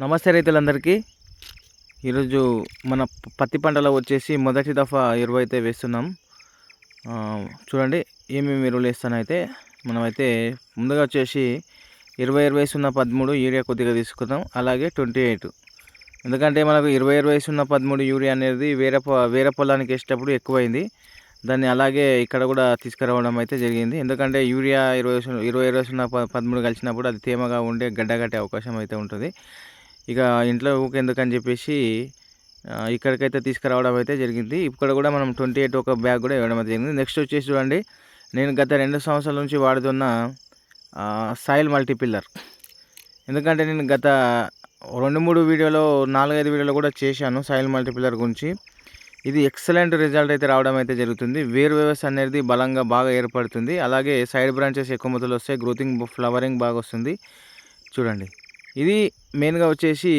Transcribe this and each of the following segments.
నమస్తే రైతులందరికీ. ఈరోజు మన పత్తి పంటలో వచ్చేసి మొదటి దఫా ఎరువు అయితే వేస్తున్నాం. చూడండి ఏమేమి ఎరువులు వేస్తానైతే మనమైతే ముందుగా వచ్చేసి ఇరవై ఇరవై సున్నా పదమూడు యూరియా కొద్దిగా తీసుకుందాం. అలాగే ట్వంటీ ఎయిట్. ఎందుకంటే మనకు ఇరవై ఇరవై సున్నా పదమూడు యూరియా అనేది వేరే పొ- వేరే పొలానికి వేసేటప్పుడు ఎక్కువైంది. దాన్ని అలాగే ఇక్కడ కూడా తీసుకురావడం అయితే జరిగింది. ఎందుకంటే యూరియా ఇరవై ఇరవై ఇరవై సున్నా పదమూడు కలిసినప్పుడు అది తేమగా ఉండే గడ్డ కట్టే అవకాశం అయితే ఉంటుంది. ఇక ఇంట్లో ఊకెందుకని చెప్పేసి ఇక్కడికైతే తీసుకురావడం అయితే జరిగింది. ఇక్కడ కూడా మనం ట్వంటీ ఎయిట్ ఒక బ్యాగ్ కూడా ఇవ్వడం అయితే జరిగింది. నెక్స్ట్ వచ్చేసి చూడండి నేను గత రెండు సంవత్సరాల నుంచి వాడుతున్న సాయిల్ మల్టీపిల్లర్. ఎందుకంటే నేను గత రెండు మూడు వీడియోలో నాలుగైదు వీడియోలో కూడా చేశాను సాయిల్ మల్టీపిల్లర్ గురించి. ఇది ఎక్సలెంట్ రిజల్ట్ అయితే రావడం అయితే జరుగుతుంది. వేరు వ్యవస్థ అనేది బలంగా బాగా ఏర్పడుతుంది. అలాగే సైడ్ బ్రాంచెస్ ఎక్కువ మొదలు వస్తాయి. గ్రోతింగ్ ఫ్లవరింగ్ బాగా వస్తుంది. చూడండి. ఇది మెయిన్గా వచ్చేసి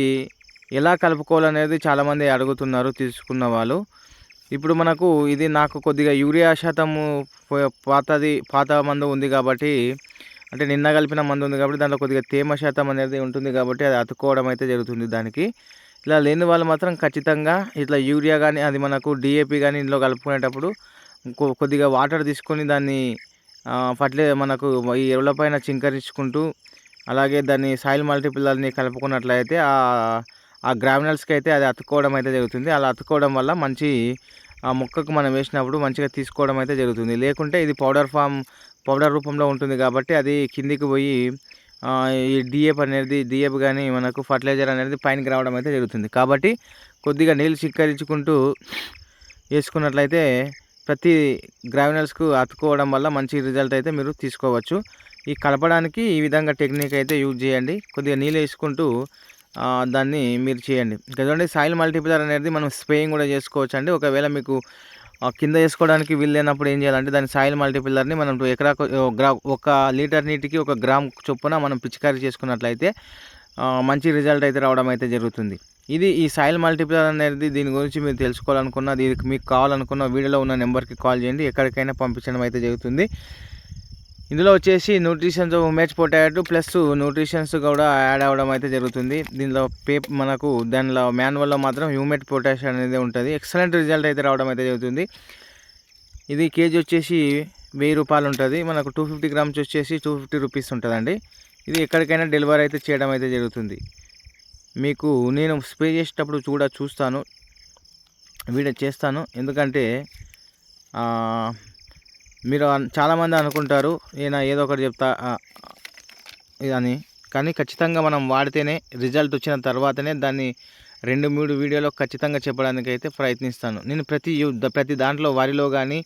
ఎలా కలుపుకోవాలనేది చాలామంది అడుగుతున్నారు తీసుకున్న వాళ్ళు. ఇప్పుడు మనకు ఇది నాకు కొద్దిగా యూరియా శాతము పాతది పాత మందు ఉంది కాబట్టి అంటే నిన్న కలిపిన మందు ఉంది కాబట్టి దాంట్లో కొద్దిగా తేమ శాతం అనేది ఉంటుంది కాబట్టి అది అతుక్కోవడం అయితే జరుగుతుంది దానికి. ఇలా లేని వాళ్ళు మాత్రం ఖచ్చితంగా ఇట్లా యూరియా కానీ అది మనకు డిఏపి కానీ ఇందులో కలుపుకునేటప్పుడు కొద్దిగా వాటర్ తీసుకొని దాన్ని ఫర్టిలై మనకు ఈ ఎరువుల పైన చింకరించుకుంటూ అలాగే దాన్ని సాయిల్ మల్టిపుల్ని కలుపుకున్నట్లయితే ఆ గ్రామినల్స్కి అయితే అది అతుక్కోవడం అయితే జరుగుతుంది. అలా అతుక్కోవడం వల్ల మంచి ఆ మొక్కకు మనం వేసినప్పుడు మంచిగా తీసుకోవడం అయితే జరుగుతుంది. లేకుంటే ఇది పౌడర్ ఫామ్ పౌడర్ రూపంలో ఉంటుంది కాబట్టి అది కిందికి పోయి ఈ డిఏప్ అనేది డిఏప్ కానీ మనకు ఫర్టిలైజర్ అనేది పైనకి రావడం అయితే జరుగుతుంది. కాబట్టి కొద్దిగా నీళ్ళు చిక్కరించుకుంటూ వేసుకున్నట్లయితే ప్రతి గ్రావినల్స్కు అతుక్కోవడం వల్ల మంచి రిజల్ట్ అయితే మీరు తీసుకోవచ్చు. ఈ కలపడానికి ఈ విధంగా టెక్నిక్ అయితే యూజ్ చేయండి. కొద్దిగా నీళ్ళు వేసుకుంటూ దాన్ని మీరు చేయండి. ఎందుకంటే సాయిల్ మల్టిప్లర్ అనేది మనం స్ప్రేయింగ్ కూడా చేసుకోవచ్చు అండి ఒకవేళ మీకు కింద వేసుకోవడానికి వీల్లేనప్పుడు ఏం చేయాలంటే దాని సాయిల్ మల్టిప్లర్ని మనం ఎకరా ఒక గ్రా ఒక లీటర్ నీటికి ఒక గ్రామ్ చొప్పున మనం పిచికారీ చేసుకున్నట్లయితే మంచి రిజల్ట్ అయితే రావడం అయితే జరుగుతుంది. ఇది ఈ సాయిల్ మల్టిప్లర్ అనేది దీని గురించి మీరు తెలుసుకోవాలనుకున్న దీనికి మీకు కావాలనుకున్న వీడియోలో ఉన్న నెంబర్కి కాల్ చేయండి. ఎక్కడికైనా పంపించడం అయితే జరుగుతుంది. ఇందులో వచ్చేసి nutritions match potato plus nutritions కూడా యాడ్ అవ్వడం అయితే జరుగుతుంది. దీనిలో పే మనకు దానిలో మాన్యువల్లో మాత్రం హ్యూమెట్ పొటాష్ అనేది ఉంటుంది. ఎక్సలెంట్ రిజల్ట్ అయితే రావడం అయితే జరుగుతుంది. ఇది కేజీ వచ్చేసి వెయ్యి రూపాయలు ఉంటుంది. మనకు టూ ఫిఫ్టీ గ్రామ్స్ వచ్చేసి టూ ఫిఫ్టీ రూపీస్ ఉంటుందండి. ఇది ఎక్కడికైనా డెలివరీ అయితే చేయడం అయితే జరుగుతుంది. మీకు నేను స్ప్రే చేసేటప్పుడు కూడా చూస్తాను. వీడియో చేస్తాను. ఎందుకంటే మీరు చాలామంది అనుకుంటారు ఈయన ఏదో ఒకటి చెప్తా ఇదని. అని కానీ ఖచ్చితంగా మనం వాడితేనే రిజల్ట్ వచ్చిన తర్వాతనే దాన్ని రెండు మూడు వీడియోలో ఖచ్చితంగా చెప్పడానికి అయితే ప్రయత్నిస్తాను. నేను ప్రతి ప్రతి దాంట్లో వరిలో కానీ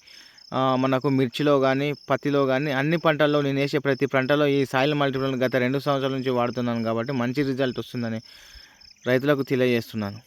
మనకు మిర్చిలో కానీ పత్తిలో కానీ అన్ని పంటల్లో నేను వేసే ప్రతి పంటలో ఈ సాయిల్ మల్టిపుల్ గత రెండు సంవత్సరాల నుంచి వాడుతున్నాను కాబట్టి మంచి రిజల్ట్ వస్తుందని రైతులకు తెలియజేస్తున్నాను.